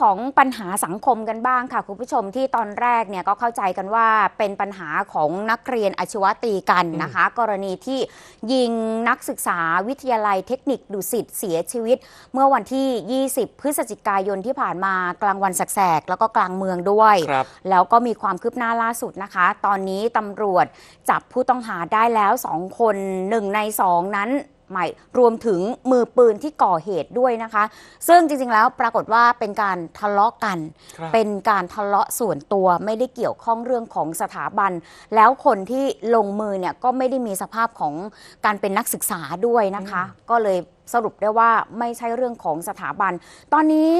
ของปัญหาสังคมกันบ้างค่ะ คุณผู้ชมที่ตอนแรกเนี่ยก็เข้าใจกันว่าเป็นปัญหาของนักเรียนอาชีวะตีกันนะคะ กรณีที่ยิงนักศึกษาวิทยาลัยเทคนิคดุสิตเสียชีวิต เมื่อวันที่ 20 พฤศจิกายนที่ผ่านมากลางวันแสกๆแล้วก็กลางเมืองด้วยครับแล้วก็มีความคืบหน้าล่าสุดนะคะ ตอนนี้ตำรวจจับผู้ต้องหาได้แล้ว 2 คนหนึ่งใน 2 นั้น หมายรวมถึงมือปืนที่ก่อเหตุด้วยนะคะ ซึ่งจริงๆแล้วปรากฏว่าเป็นการทะเลาะกัน ครับ เป็นการทะเลาะส่วนตัวไม่ได้เกี่ยวข้องเรื่องของสถาบัน แล้วคนที่ลงมือเนี่ยก็ไม่ได้มีสภาพของการเป็นนักศึกษาด้วยนะคะ ก็เลย สรุปได้ว่าไม่ใช่เรื่องของสถาบัน ตอนนี้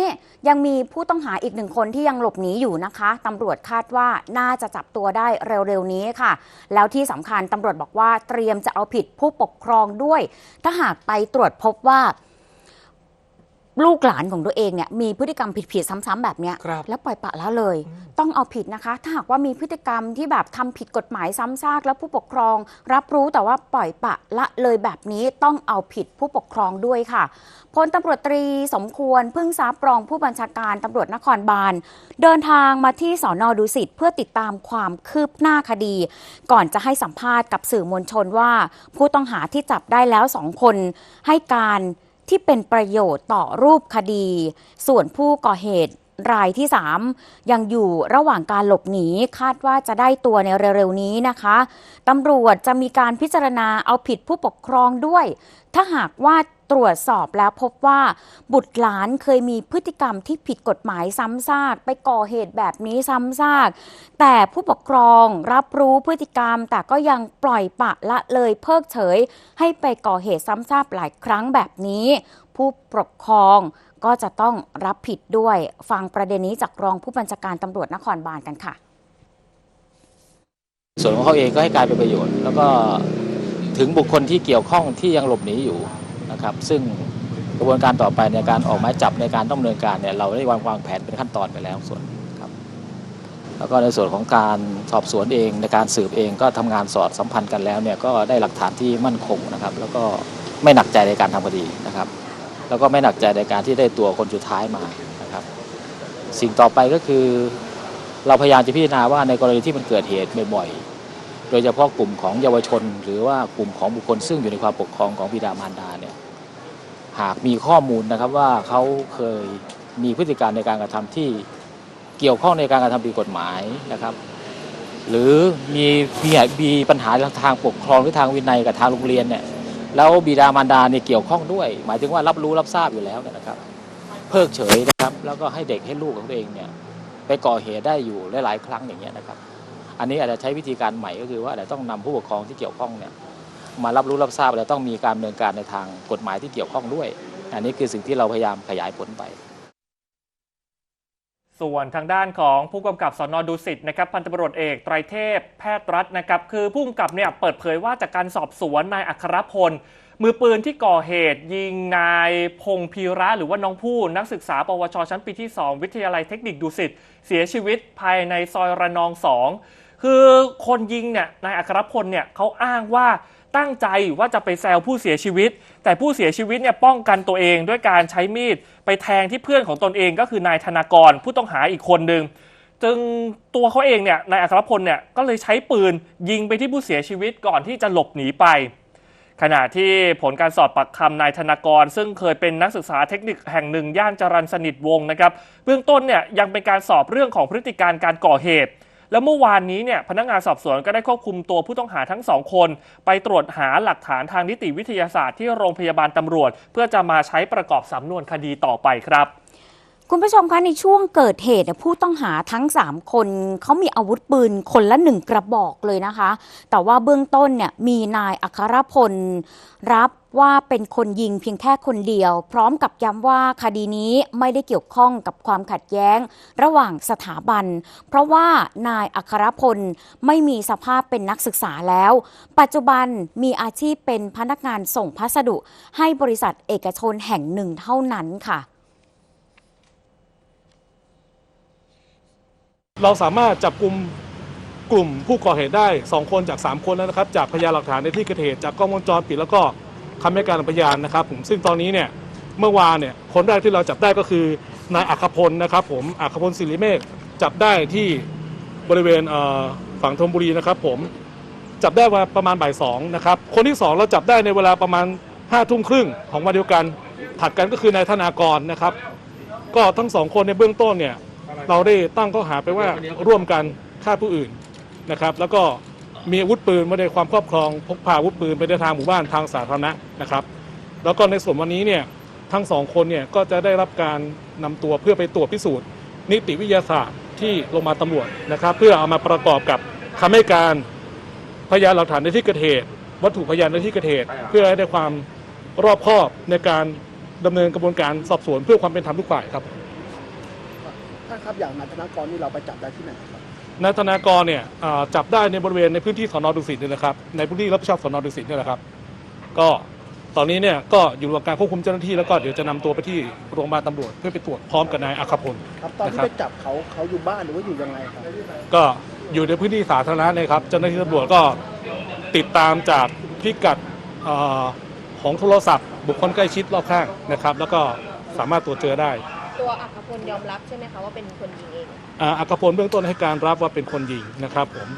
ยังมีผู้ต้องหาอีกหนึ่งคนที่ยังหลบหนีอยู่นะคะตำรวจคาดว่าน่าจะจับตัวได้เร็วๆนี้ค่ะ แล้วที่สำคัญตำรวจบอกว่าเตรียมจะเอาผิดผู้ปกครองด้วย ถ้าหากไปตรวจพบว่า ลูกหลานของตัวเองเนี่ยมีพฤติกรรมผิดๆซ้ำๆแบบเนี้ยครับแล้วปล่อยปละละเลย ต้องเอาผิดนะคะ ถ้าหากว่ามีพฤติกรรมที่แบบทำผิดกฎหมายซ้ำซากแล้วผู้ปกครอง รับรู้แต่ว่าปล่อยปละละเลยแบบนี้ต้องเอาผิดผู้ปกครองด้วยค่ะพลตำรวจตรีสมควรพึ่งทรัพย์รองผู้บัญชาการตำรวจนครบาลเดินทางมาที่สอนอดุสิตเพื่อติดตามความคืบหน้าคดี ก่อนจะให้สัมภาษณ์กับสื่อมวลชนว่า ผู้ต้องหาที่จับได้แล้วสองคนให้การ ที่เป็นประโยชน์ต่อรูปคดี ส่วนผู้ก่อเหตุรายที่ 3 ยังอยู่ระหว่างการหลบหนีคาดว่าจะได้ตัวในเร็วๆนี้นะคะตำรวจจะมีการพิจารณาเอาผิดผู้ปกครองด้วย ถ้าหากว่า ตรวจสอบแล้วพบว่าบุตรหลานเคยมีพฤติกรรมที่ผิดกฎหมายซ้ำซากไปก่อเหตุแบบนี้ซ้ำซากแต่ผู้ปกครองรับรู้พฤติกรรม แต่ก็ยังปล่อยปะละเลยเพิกเฉย ให้ไปก่อเหตุซ้ำซากหลายครั้งแบบนี้ ผู้ปกครองก็จะต้องรับผิดด้วยฟังประเด็นนี้จากรองผู้บัญชาการตำรวจนครบาลกันค่ะ ส่วนของเขาเองก็ให้การเป็นประโยชน์ แล้วก็ถึงบุคคลที่เกี่ยวข้องที่ยังหลบหนีอยู่ นะครับ ซึ่งกระบวนการต่อไปในการออกหมายจับในการต้องดำเนินการเนี่ยเราได้วางวางแผนเป็นขั้นตอนไปแล้วส่วนครับ แล้วก็ในส่วนของการสอบสวนเองในการสืบเองก็ทำงานสอดสัมพันธ์กันแล้วเนี่ยก็ได้หลักฐานที่มั่นคงนะครับ แล้วก็ไม่หนักใจในการทำคดีนะครับ แล้วก็ไม่หนักใจในการที่ได้ตัวคนสุดท้ายมานะครับ สิ่งต่อไปก็คือ เราพยายามจะพิจารณาว่าในกรณีที่มันเกิดเหตุบ่อยๆโดยเฉพาะกลุ่มของเยาวชน หรือว่ากลุ่มของบุคคลซึ่งอยู่ในความปกครองของบิดามารดาเนี่ย หากมีข้อมูลนะครับว่าเขาเคยมีพฤติการในการกระทำที่เกี่ยวข้องในการกระทำผิดกฎหมายนะครับ หรือมีมีมีปัญหาทางปกครองหรือทางวินัยกับทางโรงเรียนเนี่ยแล้วบิดามารดาเนี่ยเกี่ยวข้องด้วย หมายถึงว่ารับรู้รับทราบอยู่แล้วเนี่ยนะครับ เพิกเฉยนะครับ แล้วก็ให้เด็กให้ลูกของตัวเองเนี่ยไปก่อเหตุได้อยู่หลาย ๆ ครั้งอย่างเงี้ยนะครับ อันนี้อาจจะใช้วิธีการใหม่ก็คือว่าอาจจะต้องนำผู้ปกครองที่เกี่ยวข้องเนี่ย มารับรู้รับทราบแล้วต้องมีการดำเนินการในทางกฎหมายที่เกี่ยวข้องด้วย อันนี้คือสิ่งที่เราพยายามขยายผลไปส่วนทางด้านของผู้กำกับสอนดุสิตนะครับพันตำรวจเอกไตรเทพ แพทย์รัฐนะครับคือผู้กำกับเนี่ยเปิดเผยว่าจากการสอบสวนนายอัครพล มือปืนที่ก่อเหตุ ยิงนายพงพีระหรือว่าน้องผู้นักศึกษา ปวชชั้นปีที่ 2 วิทยาลัยเทคนิคดุสิตเสียชีวิตภายในซอยระนอง 2 คือคนยิงเนี่ยนายอัครพลเนี่ยเขาอ้างว่า ตั้งใจว่าจะไปแซวผู้เสียชีวิต แต่ผู้เสียชีวิตเนี่ยป้องกันตัวเองด้วยการใช้มีดไปแทงที่เพื่อนของตนเองก็คือนายธนากรผู้ต้องหาอีกคนหนึ่งจึงตัวเขาเองเนี่ยนายอัครพลเนี่ยก็เลยใช้ปืนยิงไปที่ผู้เสียชีวิตก่อนที่จะหลบหนีไป ขณะที่ผลการสอบปากคำนายธนากร ซึ่งเคยเป็นนักศึกษาเทคนิคแห่งหนึ่งย่านจรัญสนิทวงนะครับเบื้องต้นเนี่ยยังเป็นการสอบเรื่องของพฤติการการก่อเหตุ แล้วเมื่อวานนี้เนี่ยพนักงานสอบสวนก็ได้ควบคุมตัวผู้ต้องหาทั้งสองคน ไปตรวจหาหลักฐานทางนิติวิทยาศาสตร์ที่โรงพยาบาลตำรวจ เพื่อจะมาใช้ประกอบสำนวนคดีต่อไปครับ คุณผู้ชมคะในช่วงเกิดเหตุผู้ต้องหาทั้ง 3 คนเขามีอาวุธปืนคนละหนึ่งกระบอกเลยนะคะ แต่ว่าเบื้องต้นเนี่ยมีนายอัครพล รับว่าเป็นคนยิงเพียงแค่คนเดียว พร้อมกับย้ำว่าคดีนี้ไม่ได้เกี่ยวข้องกับความขัดแย้งระหว่างสถาบัน เพราะว่านายอัครพลไม่มีสภาพเป็นนักศึกษาแล้ว ปัจจุบันมีอาชีพเป็นพนักงานส่งพัสดุ ให้บริษัทเอกชนแห่งหนึ่งเท่านั้นค่ะ เราสามารถจับกลุ่มกลุ่มผู้ก่อเหตุได้ 2 คนจาก 3 คนแล้วนะครับ จากพยานหลักฐานในที่เกิดเหตุจากกล้องวงจรปิดแล้วก็คำให้การของพยานนะครับ ผมซึ่งตอนนี้เนี่ยเมื่อวานเนี่ยคนแรกที่เราจับได้ก็คือนายอัครพลนะครับ ผมอัครพลศิริเมฆจับได้ที่บริเวณเฝั่งธนบุรีนะครับ ผมจับได้ว่าประมาณบ่ายสองนะครับ คนที่สองเราจับได้ในเวลาประมาณห้าทุ่มครึ่งของวันเดียวกัน ถัดกันก็คือนายธนากรนะครับ ก็ทั้งสองคนในเบื้องต้นเนี่ย เราได้ตั้งข้อหาไปว่าร่วมกันฆ่าผู้อื่นนะครับ แล้วก็มีอาวุธปืนไว้ในความครอบครองพกพาอาวุธปืนไปในทางหมู่บ้านทางสาธารณะนะครับ แล้วก็ในส่วนวันนี้เนี่ยทั้งสองคนเนี่ยก็จะได้รับการนำตัวเพื่อไปตรวจพิสูจน์ นิติวิทยาศาสตร์ที่โรงพยาบาลตำรวจนะครับ เพื่อเอามาประกอบกับคำให้การพยานหลักฐานในที่เกิดเหตุ วัตถุพยานในที่เกิดเหตุ เพื่อให้ได้ความรอบคอบในการดำเนินกระบวนการสอบสวนเพื่อความเป็นธรรมทุกฝ่ายครับท่านครับอย่างนายธนากรนี่เราไปจับได้ที่ไหนครับนายธนากรเนี่ยอ่าจับได้ในบริเวณในพื้นที่สอนอดุสิตนี่แหละครับในพื้นที่รับผิดชอบสอนอดุสิตนี่แหละครับ ก็ตอนนี้เนี่ยก็อยู่ระหว่างการควบคุมเจ้าหน้าที่แล้วก็เดี๋ยวจะนำตัวไปที่โรงพยาบาลตำรวจเพื่อไปตรวจพร้อมกับนายอัครพล ครับ ตอนที่นะครับ ไปจับเขาเขาอยู่บ้านหรือว่าอยู่ยังไงครับก็อยู่ในพื้นที่สาธารณะเนยครับเจ้าหน้าที่ตำรวจก็ติดตามจากพิกัดเอ่อของโทรศัพท์ บุคคลใกล้ชิดรอบข้างนะครับ แล้วก็สามารถตรวจเจอได้ ตัวอัครพลยอมรับใช่ไหมคะว่าเป็นคนยิงเอง อ่าอัครพลเบื้องต้นให้การรับว่าเป็นคนยิงนะครับผม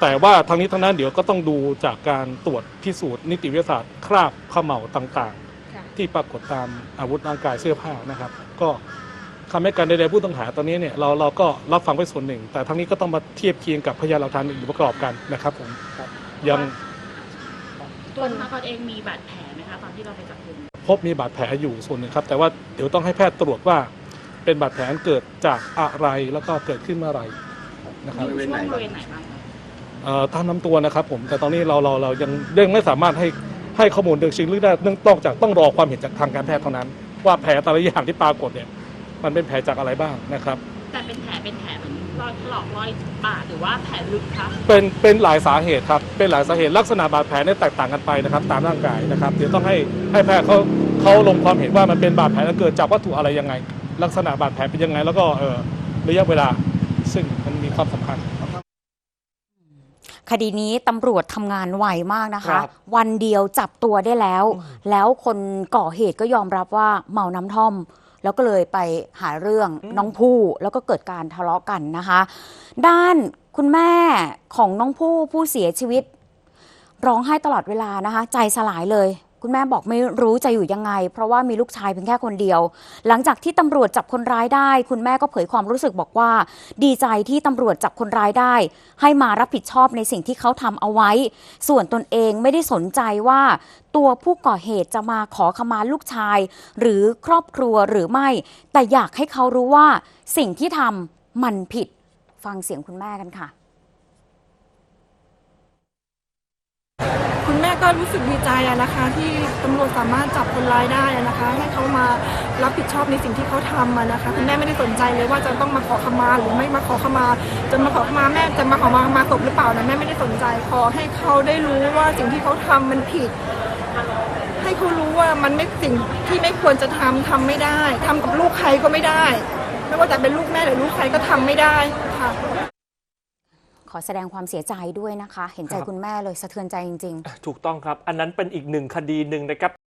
แต่ว่าทางนี้ทั้งนั้นเดี๋ยวก็ต้องดูจากการตรวจพิสูจน์นิติวิทยาศาสตร์คราบเขม่าต่างค่ะ ๆ ที่ปรากฏตามอาวุธร่างกายเสื้อผ้านะครับ ก็คำให้การใดๆผู้ต้องหาตอนนี้เนี่ยเราเราก็รับฟังไว้ส่วนหนึ่ง แต่ทั้งนี้ก็ต้องมาเทียบเคียงกับพยานหลักฐานอื่นประกอบกันนะครับผมครับยัง ตัวธนากรเองมีบาดแผลไหมคะตอนที่เราไปจับกุม พบมีบาดแผลอยู่ส่วนหนึ่งครับ แต่ว่าเดี๋ยวต้องให้แพทย์ตรวจว่า เป็นบาดแผลเกิดจากอะไรแล้วก็เกิดขึ้นเมื่อไหรนะครับอยู่ช่วงบริเวณไหนบ้างคะเอ่อตามลำตัวนะครับ ผมแต่ตอนนี้เราเราเรายังยังไม่สามารถให้ให้ข้อมูลเดิงชิงลึกได้เนื่องต้องจากต้องรอความเห็นจากทางการแพทย์เท่านั้น ว่าแผลแต่ละอย่างที่ปรากฏเนี่ย มันเป็นแผลจากอะไรบ้างนะครับ แต่เป็นแผลเป็นแผลเหมือน รอยถลอกรอยบาดหรือว่าแผลลึกคะเป็นเป็นหลายสาเหตุครับ เป็นหลายสาเหตุลักษณะบาดแผลเนี่ยแตกต่างกันไปนะครับ ตามร่างกายนะครับ เดี๋ยวต้องให้ให้แพทย์เขาเขาลงความเห็นว่ามันเป็นบาดแผลแล้วเกิดจากวัตถุอะไรยังไง ลักษณะบาดแผลเป็นยังไง แล้วก็เออระยะเวลาซึ่งมันมีความสำคัญคดีนี้ตำรวจทำงานไวมากนะครัคะบวันเดียวจับตัวได้แล้ว แล้วคนก่อเหตุก็ยอมรับว่าเมาน้ำท่อม แล้วก็เลยไปหาเรื่องน้องผู้แล้วก็เกิดการทะเลาะกันนะคะ ด้านคุณแม่ของน้องผู้ผู้เสียชีวิต ร้องไห้ตลอดเวลานะคะ ใจสลายเลย คุณแม่บอกไม่รู้จะอยู่ยังไง เพราะว่ามีลูกชายเพียงแค่คนเดียว หลังจากที่ตำรวจจับคนร้ายได้ คุณแม่ก็เผยความรู้สึกบอกว่า ดีใจที่ตำรวจจับคนร้ายได้ ให้มารับผิดชอบในสิ่งที่เขาทำเอาไว้ ส่วนตนเองไม่ได้สนใจว่า ตัวผู้ก่อเหตุจะมาขอขมาลูกชาย หรือครอบครัวหรือไม่ แต่อยากให้เขารู้ว่าสิ่งที่ทำมันผิด ฟังเสียงคุณแม่กันค่ะ คุณแม่ก็รู้สึกดีใจนะคะ ที่ตำรวจสามารถจับคนร้ายได้นะคะ ให้เขามารับผิดชอบในสิ่งที่เขาทำนะคะ คุณแม่ไม่ได้สนใจเลยว่าจะต้องมาขอขมาหรือไม่มาขอขมาจะมาขอขมาแม่จะมาขอมามาศพหรือเปล่านะแม่ไม่ได้สนใจขอให้เขาได้รู้ว่าสิ่งที่เขาทำมันผิด ให้เขารู้ว่ามันไม่สิ่งที่ไม่ควรจะทำทำไม่ได้ทำกับลูกใครก็ไม่ได้ ไม่ว่าจะเป็นลูกแม่หรือลูกใครก็ทำไม่ได้ค่ะ ขอแสดงความเสียใจด้วยนะคะ เห็นใจครับคุณแม่เลยสะเทือนใจจริงๆถูกต้องครับ อันนั้นเป็นอีกหนึ่งคดีหนึ่งนะครับ